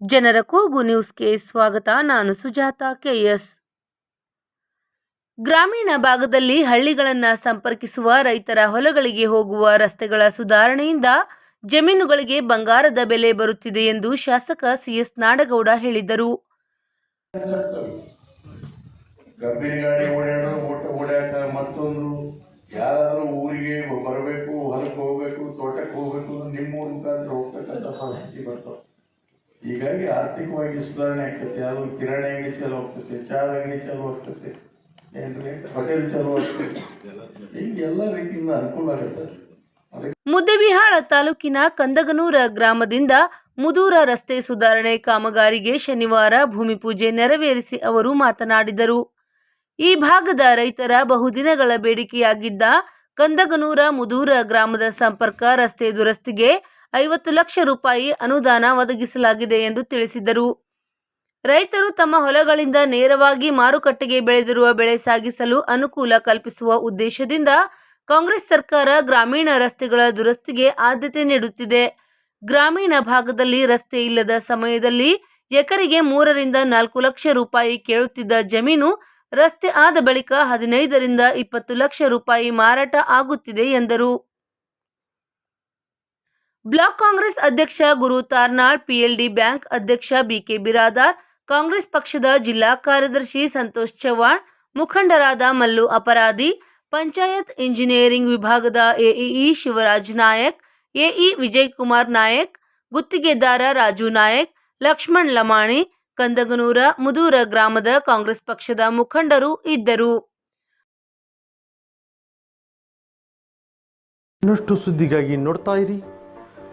ಜನರ ಕೂಗು ನ್ಯೂಸ್ಗೆ ಸ್ವಾಗತ. ನಾನು ಸುಜಾತ ಕೆಎಸ್ ಗ್ರಾಮೀಣ ಭಾಗದಲ್ಲಿ ಹಳ್ಳಿಗಳನ್ನು ಸಂಪರ್ಕಿಸುವ ರೈತರ ಹೊಲಗಳಿಗೆ ಹೋಗುವ ರಸ್ತೆಗಳ ಸುಧಾರಣೆಯಿಂದ ಜಮೀನುಗಳಿಗೆ ಬಂಗಾರದ ಬೆಲೆ ಬರುತ್ತಿದೆ ಎಂದು ಶಾಸಕ ಸಿಎಸ್ ನಾಡಗೌಡ ಹೇಳಿದರು. ಯಾರಾದರೂ ಊರಿಗೆ ಬರಬೇಕು, ಹೊಲಕ್ಕೆ ಹೋಗ್ಬೇಕು, ತೋಟಕ್ಕೆ ಹೋಗ್ಬೇಕು ಮುಖಾಂತರ ಹೋಗ್ತಕ್ಕಂಥ ಪರಿಸ್ಥಿತಿ ಹೀಗಾಗಿ ಆರ್ಥಿಕವಾಗಿ ಸುಧಾರಣೆ ಆಗ್ತೈತೆ ಅದು ಕಿರಾಣಿ ಅಂಗಡಿ ಚಾಲು ಆಗ್ತೈತೆ ಚಹಾ ಅಂಗಡಿ ಚಾಲು ಆಗ್ತೈತೆ ಏನ್ರಿ? ಹೋಟೆಲ್ ಚಾಲು ಆಗ್ತೈತೆ ಹಿಂಗೆ ರೀತಿಯಿಂದ ಅನುಕೂಲ ಆಗುತ್ತೆ ಮುದ್ದೆಬಿಹಾಳ ತಾಲೂಕಿನ ಕಂದಗನೂರ ಗ್ರಾಮದಿಂದ ಮುದೂರ ರಸ್ತೆ ಸುಧಾರಣೆ ಕಾಮಗಾರಿಗೆ ಶನಿವಾರ ಭೂಮಿ ಪೂಜೆ ನೆರವೇರಿಸಿ ಅವರು ಮಾತನಾಡಿದರು. ಈ ಭಾಗದ ರೈತರ ಬಹುದಿನಗಳ ಬೇಡಿಕೆಯಾಗಿದ್ದ ಕಂದಗನೂರ ಮುದೂರ ಗ್ರಾಮದ ಸಂಪರ್ಕ ರಸ್ತೆ ದುರಸ್ತಿಗೆ ಐವತ್ತು ಲಕ್ಷ ರೂಪಾಯಿ ಅನುದಾನ ಒದಗಿಸಲಾಗಿದೆ ಎಂದು ತಿಳಿಸಿದರು. ರೈತರು ತಮ್ಮ ಹೊಲಗಳಿಂದ ನೇರವಾಗಿ ಮಾರುಕಟ್ಟೆಗೆ ಬೆಳೆದಿರುವ ಬೆಳೆ ಸಾಗಿಸಲು ಅನುಕೂಲ ಕಲ್ಪಿಸುವ ಉದ್ದೇಶದಿಂದ ಕಾಂಗ್ರೆಸ್ ಸರ್ಕಾರ ಗ್ರಾಮೀಣ ರಸ್ತೆಗಳ ದುರಸ್ತಿಗೆ ಆದ್ಯತೆ ನೀಡುತ್ತಿದೆ. ಗ್ರಾಮೀಣ ಭಾಗದಲ್ಲಿ ರಸ್ತೆ ಇಲ್ಲದ ಸಮಯದಲ್ಲಿ ಎಕರೆಗೆ ಮೂರರಿಂದ ನಾಲ್ಕು ಲಕ್ಷ ರೂಪಾಯಿ ಕೇಳುತ್ತಿದ್ದ ಜಮೀನು ರಸ್ತೆ ಆದ ಬಳಿಕ ಹದಿನೈದರಿಂದ ಇಪ್ಪತ್ತು ಲಕ್ಷ ರೂಪಾಯಿ ಮಾರಾಟ ಆಗುತ್ತಿದೆ ಎಂದರು. ಬ್ಲಾಕ್ ಕಾಂಗ್ರೆಸ್ ಅಧ್ಯಕ್ಷ ಗುರು ತಾರ್ನಾಳ್, ಪಿಎಲ್ಡಿ ಬ್ಯಾಂಕ್ ಅಧ್ಯಕ್ಷ ಬಿಕೆ ಬಿರಾದಾರ್, ಕಾಂಗ್ರೆಸ್ ಪಕ್ಷದ ಜಿಲ್ಲಾ ಕಾರ್ಯದರ್ಶಿ ಸಂತೋಷ್ ಚವ್ಹಾಣ್, ಮುಖಂಡರಾದ ಮಲ್ಲು ಅಪರಾಧಿ, ಪಂಚಾಯತ್ ಇಂಜಿನಿಯರಿಂಗ್ ವಿಭಾಗದ ಎಇಇ ಶಿವರಾಜ್ ನಾಯಕ್, ಎಇ ವಿಜಯಕುಮಾರ್ ನಾಯಕ್, ಗುತ್ತಿಗೆದಾರ ರಾಜು ನಾಯಕ್, ಲಕ್ಷ್ಮಣ್ ಲಮಾಣಿ, ಕಂದಗನೂರ ಮುದೂರ ಗ್ರಾಮದ ಕಾಂಗ್ರೆಸ್ ಪಕ್ಷದ ಮುಖಂಡರು ಇದ್ದರು. ಇನ್ನಷ್ಟು ಸುದ್ದಿಗಾಗಿ ನೋಡ್ತಾ ಇರಿ.